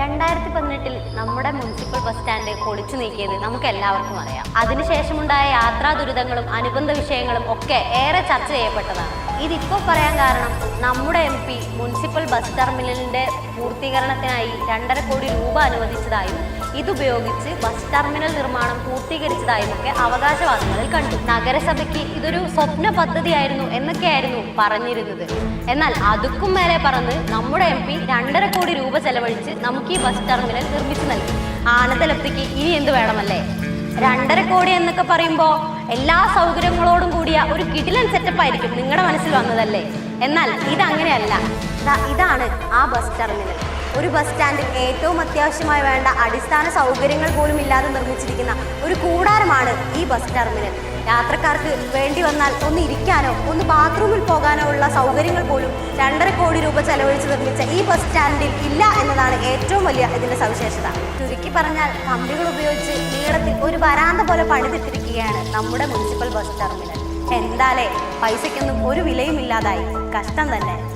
രണ്ടായിരത്തി പതിനെട്ടിൽ നമ്മുടെ മുനിസിപ്പൽ ബസ് സ്റ്റാൻഡ് പൊളിച്ചു നീക്കിയത് നമുക്ക് എല്ലാവർക്കും അറിയാം. അതിനുശേഷമുണ്ടായ യാത്രാ ദുരിതങ്ങളും അനുബന്ധ വിഷയങ്ങളും ഒക്കെ ഏറെ ചർച്ച ചെയ്യപ്പെട്ടതാണ്. ഇതിപ്പോൾ പറയാൻ കാരണം നമ്മുടെ എം പി മുനിസിപ്പൽ ബസ് ടെർമിനലിന്റെ പൂർത്തീകരണത്തിനായി രണ്ടര കോടി രൂപ അനുവദിച്ചതായും ഇതുപയോഗിച്ച് ബസ് ടെർമിനൽ നിർമ്മാണം പൂർത്തീകരിച്ചതായും ഒക്കെ അവകാശവാദങ്ങളിൽ കണ്ടു. നഗരസഭയ്ക്ക് ഇതൊരു സ്വപ്ന പദ്ധതിയായിരുന്നു എന്നൊക്കെയായിരുന്നു പറഞ്ഞിരുന്നത്. എന്നാൽ അതുക്കും മേലെ പറന്ന് നമ്മുടെ എം പി രണ്ടര കോടി രൂപ ചെലവഴിച്ച് നമുക്ക് ഈ ബസ് ടെർമിനൽ നിർമ്മിച്ചു നൽകി. ആനന്ദലബ്ധിക്ക് ഇനി എന്ത് വേണമല്ലേ? രണ്ടര കോടി എന്നൊക്കെ പറയുമ്പോൾ എല്ലാ സൗകര്യങ്ങളോടും കൂടിയ ഒരു കിടിലൻ സെറ്റപ്പ് ആയിരിക്കും നിങ്ങളുടെ മനസ്സിൽ വന്നതല്ലേ? എന്നാൽ ഇതങ്ങനെയല്ല. ഇതാണ് ആ ബസ് ടെർമിനൽ. ഒരു ബസ് സ്റ്റാൻഡിൽ ഏറ്റവും അത്യാവശ്യമായി വേണ്ട അടിസ്ഥാന സൗകര്യങ്ങൾ പോലും ഇല്ലാതെ നിർമ്മിച്ചിരിക്കുന്ന ഒരു കൂടാരമാണ് ഈ ബസ് ടെർമിനൽ. യാത്രക്കാർക്ക് വേണ്ടി വന്നാൽ ഒന്ന് ഇരിക്കാനോ ഒന്ന് ബാത്റൂമിൽ പോകാനോ ഉള്ള സൗകര്യങ്ങൾ പോലും രണ്ടര കോടി രൂപ ചെലവഴിച്ച് നിർമ്മിച്ച ഈ ബസ് സ്റ്റാൻഡിൽ ഇല്ല എന്നതാണ് ഏറ്റവും വലിയ ഇതിന്റെ സവിശേഷത. ചുരുക്കി പറഞ്ഞാൽ കമ്പികൾ ഉപയോഗിച്ച് നീളത്തിൽ ഒരു വരാന്ത പോലെ പണിതിട്ടിരിക്കുകയാണ് നമ്മുടെ മുനിസിപ്പൽ ബസ് ടെർമിനൽ. എന്താലേ? പൈസയ്ക്കൊന്നും ഒരു വിലയും ഇല്ലാതായി കഷ്ടം തന്നെ.